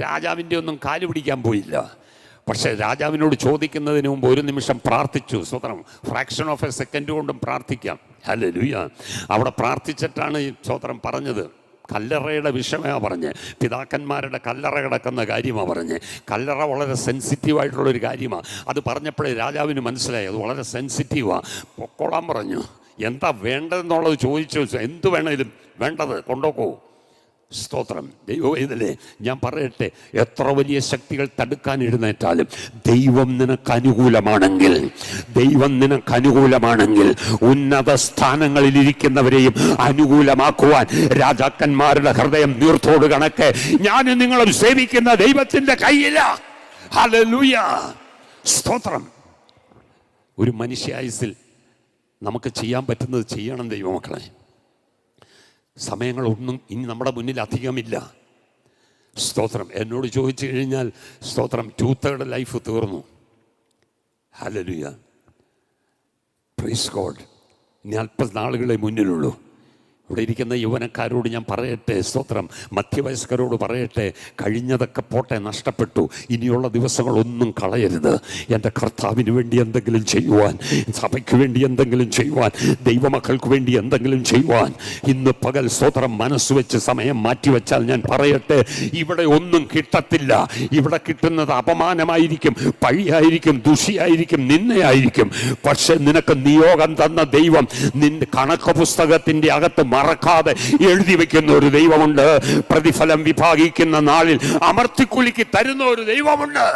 രാജാവിന്റെ ഒന്നും കാലു പിടിക്കാൻ പോയില്ല. പക്ഷേ രാജാവിനോട് ചോദിക്കുന്നതിന് മുമ്പ് ഒരു നിമിഷം പ്രാർത്ഥിച്ചു. സ്വതന്ത്രം ഫ്രാക്ഷൻ ഓഫ് എ സെക്കൻഡ് കൊണ്ടും പ്രാർത്ഥിക്കാം. അല്ല ലൂയ അവിടെ പ്രാർത്ഥിച്ചിട്ടാണ് ഈ സ്വതന്ത്രം പറഞ്ഞത്. കല്ലറയുടെ വിഷയമാണ് പറഞ്ഞ്. പിതാക്കന്മാരുടെ കല്ലറ കിടക്കുന്ന കാര്യമാണ് പറഞ്ഞ്. കല്ലറ വളരെ സെൻസിറ്റീവായിട്ടുള്ളൊരു കാര്യമാണ് അത് പറഞ്ഞപ്പോഴേ രാജാവിന് മനസ്സിലായി. അത് വളരെ സെൻസിറ്റീവാണ് പൊക്കോളാൻ പറഞ്ഞു. എന്താ വേണ്ടതെന്നുള്ളത് ചോദിച്ചു. എന്ത് വേണേലും വേണ്ടത് കൊണ്ടുപോക്കൂ. സ്തോത്രം. ദൈവം ഇതല്ലേ ഞാൻ പറയട്ടെ എത്ര വലിയ ശക്തികൾ തടുക്കാൻ എഴുന്നേറ്റാലും ദൈവം നിനക്ക് അനുകൂലമാണെങ്കിൽ ദൈവം നിനക്ക് അനുകൂലമാണെങ്കിൽ ഉന്നത സ്ഥാനങ്ങളിൽ ഇരിക്കുന്നവരെയും അനുകൂലമാക്കുവാൻ രാജാക്കന്മാരുടെ ഹൃദയം നീർത്തോട് കണക്ക്. ഞാൻ നിങ്ങളും സേവിക്കുന്ന ദൈവത്തിന്റെ കയ്യില. സ്തോത്രം. ഒരു മനുഷ്യായുസിൽ നമുക്ക് ചെയ്യാൻ പറ്റുന്നത് ചെയ്യണം ദൈവമക്കളെ. സമയങ്ങളൊന്നും ഇനി നമ്മുടെ മുന്നിൽ അധികമില്ല. സ്തോത്രം. എന്നോട് ചോദിച്ചു കഴിഞ്ഞാൽ സ്തോത്രം ടൂ തേർഡ് ലൈഫ് തീർന്നു. ഹലലുയ പ്രൈസ് ഗോഡ് ഇനി അല്പനാളുകളെ മുന്നിലുള്ളൂ. ഇവിടെ ഇരിക്കുന്ന യുവനക്കാരോട് ഞാൻ പറയട്ടെ സ്തോത്രം. മധ്യവയസ്കരോട് പറയട്ടെ കഴിഞ്ഞതൊക്കെ പോട്ടെ നഷ്ടപ്പെട്ടു. ഇനിയുള്ള ദിവസങ്ങളൊന്നും കളയരുത്. എന്റെ കർത്താവിന് വേണ്ടി എന്തെങ്കിലും ചെയ്യുവാൻ സഭയ്ക്ക് വേണ്ടി എന്തെങ്കിലും ചെയ്യുവാൻ ദൈവമക്കൾക്ക് വേണ്ടി എന്തെങ്കിലും ചെയ്യുവാൻ. ഇന്ന് പകൽ സ്തോത്രം മനസ്സ് വെച്ച് സമയം മാറ്റിവെച്ചാൽ ഞാൻ പറയട്ടെ ഇവിടെ ഒന്നും കിട്ടത്തില്ല. ഇവിടെ കിട്ടുന്നത് അപമാനമായിരിക്കും പഴിയായിരിക്കും ദുഷിയായിരിക്കും നിന്നയായിരിക്കും പക്ഷെ നിനക്ക് നിയോഗം തന്ന ദൈവം നിന്റെ കണക്ക് പുസ്തകത്തിന്റെ അകത്ത് മറക്കാതെ എഴുതി വെക്കുന്ന ഒരു ദൈവമുണ്ട്. പ്രതിഫലം വിഭാഗിക്കുന്ന നാളിൽ അമർത്തിക്കുലുക്കി തരുന്ന ഒരു ദൈവമുണ്ട്.